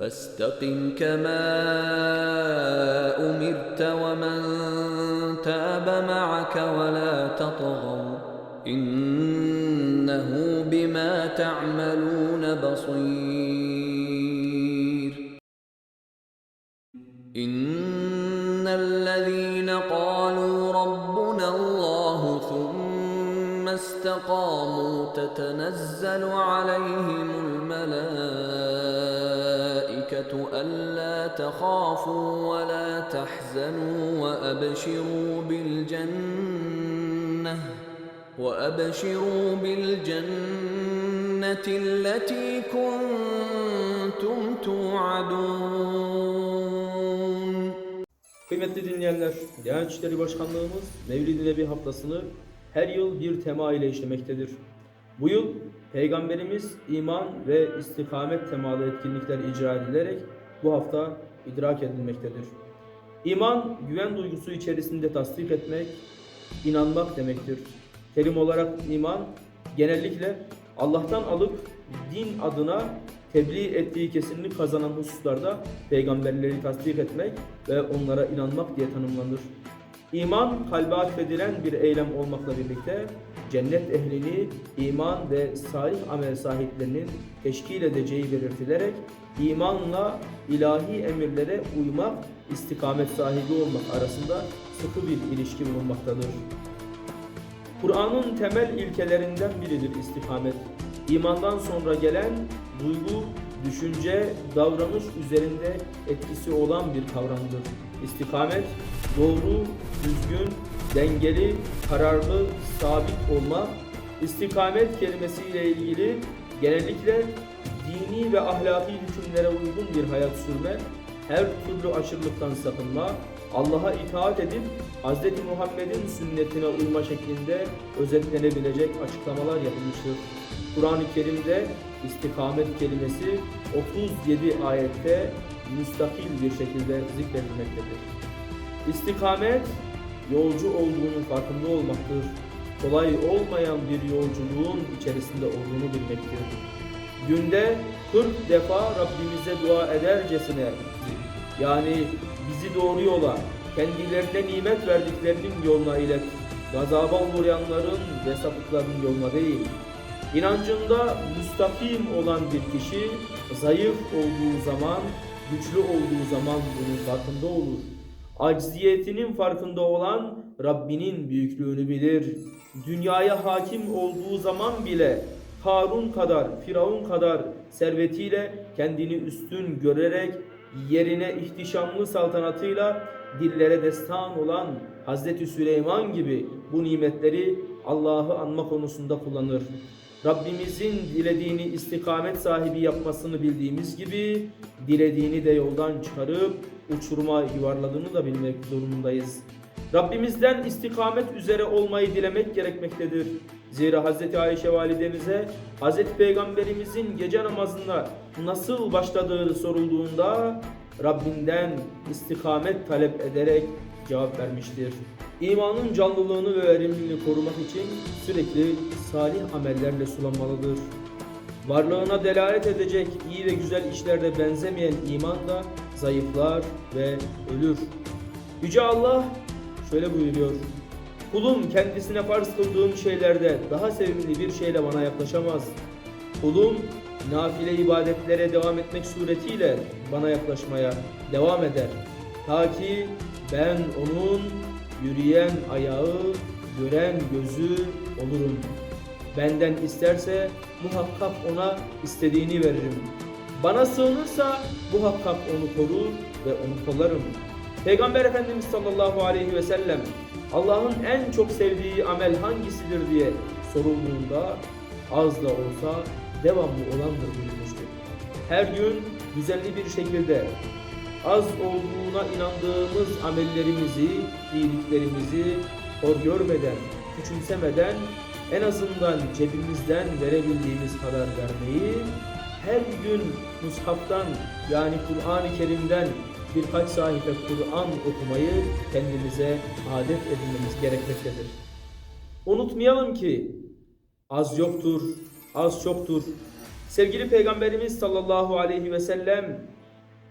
فاستقم كما أمرت ومن تاب معك ولا تطغوا. إنه بما تعملون بصير. إن الذين قالوا ربنا الله ثم استقاموا تتنزل عليهم الملائكة ألا تخافوا ولا تحزنوا وأبشروا بالجنة وأبشروا بالجنة التي كنتم توعدون Kıymetli dinleyenler, Diyanet İşleri Başkanlığımız Mevlid-i Nebi haftasını her yıl bir tema ile işlemektedir. Bu yıl Peygamberimiz iman ve istikamet temalı etkinlikler icra edilerek bu hafta idrak edilmektedir. İman, güven duygusu içerisinde tasdik etmek, inanmak demektir. Terim olarak iman, genellikle Allah'tan alıp din adına tebliğ ettiği kesinlik kazanan hususlarda peygamberleri tasdik etmek ve onlara inanmak diye tanımlanır. İman kalbe atfedilen bir eylem olmakla birlikte cennet ehlini iman ve salih amel sahiplerinin teşkil edeceği belirtilerek imanla ilahi emirlere uymak, istikamet sahibi olmak arasında sıkı bir ilişki bulunmaktadır. Kur'an'ın temel ilkelerinden biridir istikamet. İmandan sonra gelen duygu, düşünce, davranış üzerinde etkisi olan bir kavramdır. İstikamet, doğru, düzgün, dengeli, kararlı, sabit olma. İstikamet kelimesiyle ilgili genellikle dini ve ahlaki hükümlere uygun bir hayat sürme, her türlü aşırılıktan sakınma, Allah'a itaat edip Hz. Muhammed'in sünnetine uyma şeklinde özetlenebilecek açıklamalar yapılmıştır. Kur'an-ı Kerim'de istikamet kelimesi 37 ayette müstakil bir şekilde zikredilmektedir. İstikamet yolcu olduğunun farkında olmaktır. Kolay olmayan bir yolculuğun içerisinde olduğunu bilmektir. Günde 40 defa Rabbimize dua edercesine yani bizi doğru yola, kendilerine nimet verdiklerinin yoluna ilet. Gazaba uğrayanların ve sapıkların yoluna değil. İnancında müstakim olan bir kişi zayıf olduğu zaman, güçlü olduğu zaman bunun farkında olur. Acziyetinin farkında olan Rabbinin büyüklüğünü bilir. Dünyaya hakim olduğu zaman bile Karun kadar, Firavun kadar servetiyle kendini üstün görerek yerine ihtişamlı saltanatıyla dillere destan olan Hazreti Süleyman gibi bu nimetleri Allah'ı anma konusunda kullanır. Rabbimizin dilediğini istikamet sahibi yapmasını bildiğimiz gibi dilediğini de yoldan çıkarıp uçuruma yuvarladığını da bilmek durumundayız. Rabbimizden istikamet üzere olmayı dilemek gerekmektedir. Zira Hz. Ayşe validemize Hz. Peygamberimizin gece namazında nasıl başladığı sorulduğunda Rabbinden istikamet talep ederek cevap vermiştir. İmanın canlılığını ve verimliliğini korumak için sürekli salih amellerle sulanmalıdır. Varlığına delalet edecek iyi ve güzel işlerde benzemeyen iman da zayıflar ve ölür. Yüce Allah şöyle buyuruyor. Kulum kendisine farz kıldığım şeylerde daha sevimli bir şeyle bana yaklaşamaz. Kulum nafile ibadetlere devam etmek suretiyle bana yaklaşmaya devam eder. Ta ki ben onun yürüyen ayağı, gören gözü olurum. Benden isterse muhakkak ona istediğini veririm. Bana sığınırsa muhakkak onu korur ve onu kollarım. Peygamber Efendimiz sallallahu aleyhi ve sellem Allah'ın en çok sevdiği amel hangisidir diye sorulduğunda az da olsa devamlı olandır buyurmuştur. Her gün düzenli bir şekilde az olduğuna inandığımız amellerimizi, iyiliklerimizi hor görmeden, küçümsemeden en azından cebimizden verebildiğimiz kadar vermeyi, her gün mushaftan yani Kur'an-ı Kerim'den birkaç sayfa Kur'an okumayı kendimize adet edinmemiz gerekmektedir. Unutmayalım ki az yoktur, az çoktur. Sevgili Peygamberimiz sallallahu aleyhi ve sellem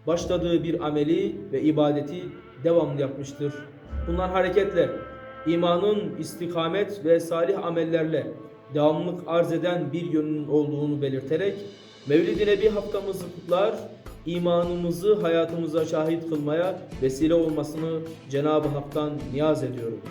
başladığı bir ameli ve ibadeti devamlı yapmıştır. Bundan hareketle imanın istikamet ve salih amellerle devamlılık arz eden bir yönünün olduğunu belirterek Mevlid-i Nebi haftamızı kutlar, imanımızı hayatımıza şahit kılmaya vesile olmasını Cenab-ı Hak'tan niyaz ediyorum.